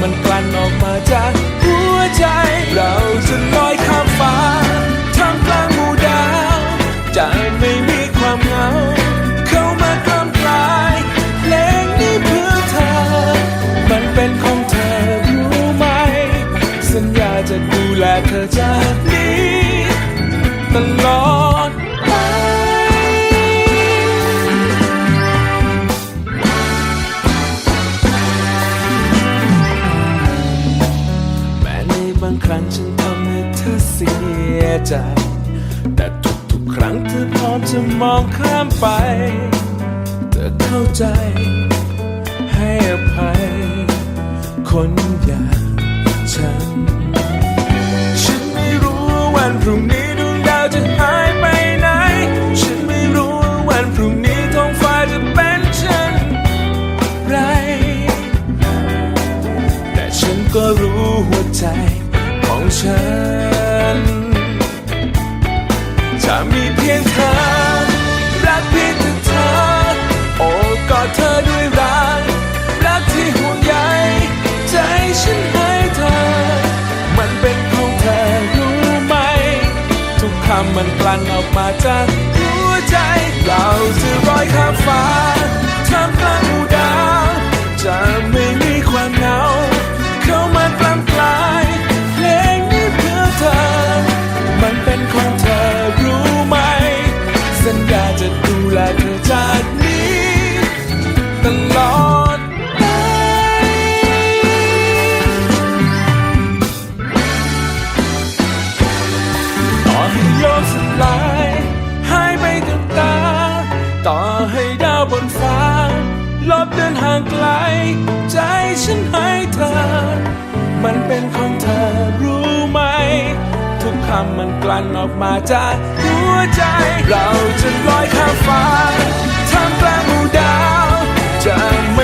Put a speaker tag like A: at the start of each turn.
A: มันกลั่นออกมาจากหัวใจ เราจะลอยข้ามฟ้าท่ามกลางหมู่ดาวจะไม่มีความเหงา เข้ามากล้ำกลายเพลงนี้เพื่อเธอ มันเป็นของเธอรู้ไหม สัญญาจะดูแลเธอจ้า บางครั้งฉันทำให้เธอเสียใจ แต่ทุกๆครั้งเธอพร้อมจะมองข้ามไป เธอเข้าใจ ให้อภัยคนใหญ่ ฉัน จะมีเพียงเธอ รักเพียงแต่เธอ โอบกอดเธอด้วยรัก รักที่ห่วงใยใจฉันให้เธอ มันเป็นของเธอรู้ไหม ทุกคำมันกลั่นออกมาจากหัวใจ เราจะลอยข้ามฟ้า ลอดไปต่อให้โลกสลายหายไปกับตา ต่อให้ดาวบนฟ้า ลบเดินห่างไกล ใจฉันให้เธอ มันเป็นของเธอรู้ไหม ทุกคำมันกลั่นออกมาจากหัวใจ เราจะลอยข้ามฟ้าท่ามกลางหมู่ดาว จะไม่